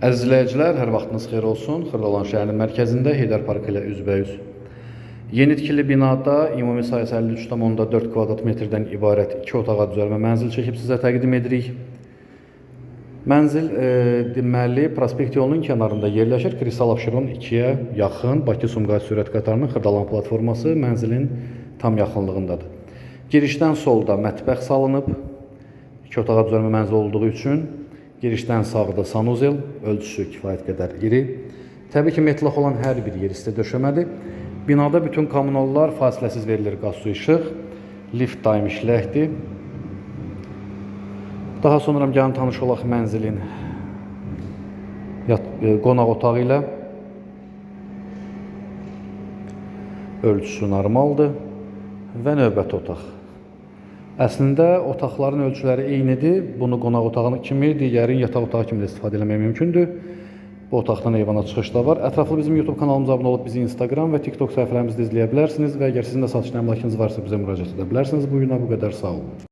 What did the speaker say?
Əziz izləyicilər, hər vaxtınız xeyir olsun. Xırdalan şəhərinin mərkəzində Heydər Parkı ilə üzbəyüz. Yeni tikili binada ümumi sayısı 53,4 kvadrat metrdən ibarət iki otağa düzəlmə mənzil çəkib sizə təqdim edirik. Mənzil e, deməli prospekt yolunun kənarında yerləşir. Kristal Abşeron 2-yə yaxın Bakı-Sumqayıt sürət qatarının Xırdalan platforması mənzilin tam yaxınlığındadır. Girişdən solda mətbəx salınıb. İki otağa düzəlmə mənzili olduğu üçün girişdən sağda sanuzel, ölçüsü kifayət qədər iri. Təbii ki, metlaq olan hər bir yer isti döşəmədir. Binada bütün kommunallar fasiləsiz verilir, qaz, su, işıq. Lift daim işləkdir. Daha sonra gəlin tanış olaq mənzilin e, qonaq otağı ilə. Ölçüsü normaldır və növbəti otaq. Əslində otaqların ölçüləri eynidir. Bunu qonaq otağı kimi, digəri yataq otağı kimi də istifadə etmək mümkündür. Bu otaqdan eyvana çıxış da var. Ətraflı bizim YouTube kanalımıza abunə olub bizi Instagram və TikTok səhifələrimizdə izləyə bilərsiniz və əgər sizin də satış əmlakınız varsa bizə müraciət edə bilərsiniz. Bu günə bu qədər sağ olun.